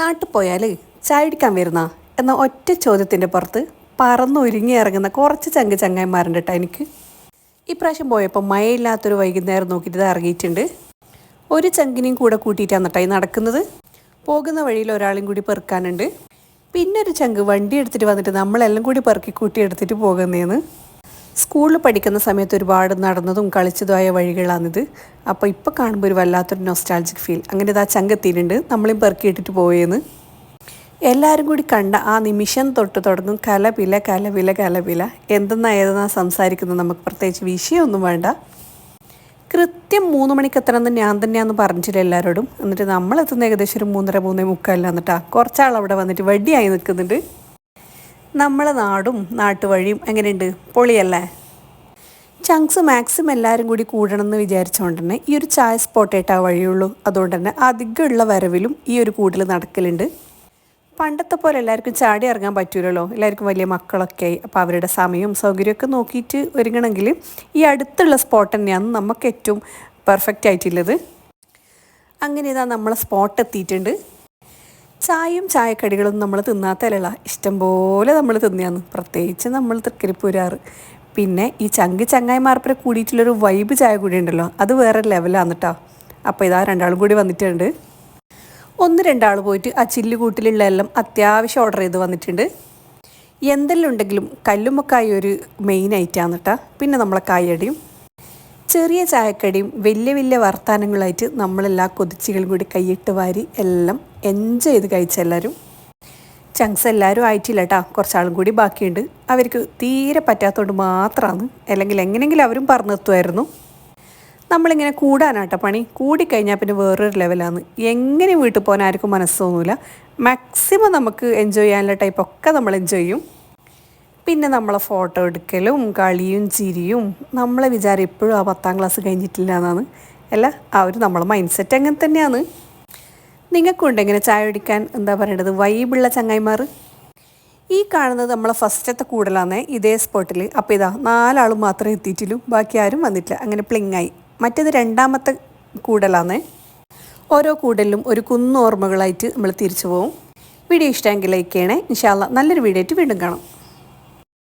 നാട്ടിൽ പോയാൽ ചായ അടിക്കാൻ വരുന്ന? എന്ന ഒറ്റ ചോദ്യത്തിന്റെ പുറത്ത് പറന്നൊരുങ്ങി ഇറങ്ങുന്ന കുറച്ച് ചങ്ക് ചങ്ങായിമാരുണ്ട് കേട്ടോ എനിക്ക്. ഇപ്രാവശ്യം പോയപ്പോൾ മഴയില്ലാത്തൊരു വൈകുന്നേരം നോക്കിയിട്ട് ഇത് ഇറങ്ങിയിട്ടുണ്ട്. ഒരു ചങ്കിനെയും കൂടെ കൂട്ടിയിട്ടാണ് കേട്ടോ ഈ നടക്കുന്നത്. പോകുന്ന വഴിയിൽ ഒരാളും കൂടി പെറുക്കാനുണ്ട്. പിന്നെ ഒരു ചങ്ക് വണ്ടി എടുത്തിട്ട് വന്നിട്ട് നമ്മളെല്ലാം കൂടി പെറുക്കി കൂട്ടി എടുത്തിട്ട് പോകുന്നതെന്ന് സ്കൂളിൽ പഠിക്കുന്ന സമയത്ത് ഒരുപാട് നടന്നതും കളിച്ചതുമായ വഴികളാണിത്. അപ്പോൾ ഇപ്പോൾ കാണുമ്പോൾ ഒരു വല്ലാത്തൊരു നോസ്റ്റാൾജിക് ഫീൽ അങ്ങനെ ഇത് ആ ചങ്കെത്തിയിട്ടുണ്ട് നമ്മളെയും പെറുക്കിയിട്ടിട്ട് പോയെന്ന്. എല്ലാവരും കൂടി കണ്ട ആ നിമിഷം തൊട്ട് തുടങ്ങും കലപില കലപില കലപില. എന്തെന്നാ ഏതെന്നാ സംസാരിക്കുന്നത് നമുക്ക് പ്രത്യേകിച്ച് വിഷയമൊന്നും വേണ്ട. കൃത്യം മൂന്ന് മണിക്ക് എത്തണമെന്ന് ഞാൻ തന്നെയാന്ന് പറഞ്ഞില്ല എല്ലാവരോടും എന്നിട്ട് നമ്മളെത്തുന്ന ഏകദേശം ഒരു മൂന്നര മൂന്നേ മുക്കാലിലാന്നിട്ടാ കുറച്ചാൾ അവിടെ വന്നിട്ട് വടിയായി നിൽക്കുന്നുണ്ട്. നമ്മളെ നാടും നാട്ടുവഴിയും എങ്ങനെയുണ്ട്? പൊളിയല്ലേ? ചങ്ക്സ് മാക്സിമം എല്ലാവരും കൂടി കൂടണം എന്ന് വിചാരിച്ചുകൊണ്ട് തന്നെ ഈ ഒരു ചായ സ്പോട്ടായിട്ടാ വഴിയുള്ളൂ അതുകൊണ്ട് തന്നെ അധികമുള്ള വരവിലും ഈ ഒരു കൂടൽ നടക്കലുണ്ട്. പണ്ടത്തെ പോലെ എല്ലാവർക്കും ചാടി ഇറങ്ങാൻ പറ്റൂലല്ലോ. എല്ലാവർക്കും വലിയ മക്കളൊക്കെ ആയി. അപ്പോൾ അവരുടെ സമയവും സൗകര്യമൊക്കെ നോക്കിയിട്ട് ഒരുങ്ങണമെങ്കിൽ ഈ അടുത്തുള്ള സ്പോട്ട് തന്നെയാണ് നമുക്ക് ഏറ്റവും പെർഫെക്റ്റ് ആയിട്ടുള്ളത്. അങ്ങനെ ഇതാ നമ്മളെ സ്പോട്ട് എത്തിയിട്ടുണ്ട്. ചായയും ചായക്കടികളും നമ്മൾ തിന്നാത്തല്ല ഇഷ്ടംപോലെ നമ്മൾ തിന്നിയാന്ന് പ്രത്യേകിച്ച് നമ്മൾ തൃക്കരിപ്പൂരാറ്. പിന്നെ ഈ ചങ്കി ചങ്ങായിമാർപ്പരെ കൂടിയിട്ടുള്ളൊരു വൈബ് ചായ കൂടി ഉണ്ടല്ലോ അത് വേറെ ലെവലാണ് കേട്ടോ അപ്പോൾ ഇതാ രണ്ടാളും കൂടി വന്നിട്ടുണ്ട്. ഒന്ന് രണ്ടാൾ പോയിട്ട് ആ ചില്ലുകൂട്ടിലുള്ള എല്ലാം അത്യാവശ്യം ഓർഡർ ചെയ്ത് വന്നിട്ടുണ്ട്. എന്തെല്ലാം ഉണ്ടെങ്കിലും കല്ലുമ്മക്കായ ഒരു മെയിൻ ഐറ്റമാണ് കേട്ടോ പിന്നെ നമ്മളെ കായടിയും ചെറിയ ചായക്കടിയും വലിയ വലിയ വർത്തമാനങ്ങളായിട്ട് നമ്മളെല്ലാ കൊതിച്ചുകളും കൂടി കൈയിട്ട് വാരി എല്ലാം എൻജോയ് ചെയ്ത് കഴിച്ചെല്ലാവരും ചങ്ക്സ് എല്ലാവരും ആയിട്ടില്ല കേട്ടോ കുറച്ചാളും കൂടി ബാക്കിയുണ്ട്. അവർക്ക് തീരെ പറ്റാത്തതുകൊണ്ട് മാത്രമാണ് അല്ലെങ്കിൽ എങ്ങനെയെങ്കിലും അവരും പറഞ്ഞു പറഞ്ഞെത്തുമായിരുന്നു നമ്മളിങ്ങനെ കൂടാനാട്ടോ പണി. കൂടിക്കഴിഞ്ഞാൽ പിന്നെ വേറൊരു ലെവലാണ് എങ്ങനെ വീട്ടിൽ പോകാൻ ആർക്കും മനസ്സ് തോന്നൂല. മാക്സിമം നമുക്ക് എൻജോയ് ചെയ്യാനുള്ള ടൈപ്പൊക്കെ നമ്മൾ എൻജോയ് ചെയ്യും. പിന്നെ നമ്മളെ ഫോട്ടോ എടുക്കലും കളിയും ചിരിയും നമ്മളെ വിചാരം എപ്പോഴും ആ പത്താം ക്ലാസ് കഴിഞ്ഞിട്ടില്ല എന്നാണ്. അല്ല ആ ഒരു നമ്മളെ മൈൻഡ് സെറ്റ് അങ്ങനെ തന്നെയാണ് നിങ്ങൾക്കുണ്ട് ഇങ്ങനെ ചായ കുടിക്കാൻ എന്താ പറയേണ്ടത്? വൈബുള്ള ചങ്ങായിമാർ? ഈ കാണുന്നത് നമ്മളെ ഫസ്റ്റത്തെ കൂടലാന്നേ ഇതേ സ്പോട്ടിൽ അപ്പോൾ ഇതാ നാലാളും മാത്രമേ എത്തിയിട്ടുള്ളൂ. ബാക്കി ആരും വന്നിട്ടില്ല. അങ്ങനെ പ്ലിങ്ങായി. മറ്റേത് രണ്ടാമത്തെ കൂടലാന്നേ ഓരോ കൂടലിലും ഒരു കുന്നോർമ്മകളായിട്ട് നമ്മൾ തിരിച്ചു പോകും വീഡിയോ ഇഷ്ടമെങ്കിൽ ലൈക്ക് ചെയ്യണേ. ഇൻഷാല്ല നല്ലൊരു വീഡിയോ ആയിട്ട് വീണ്ടും കാണാം.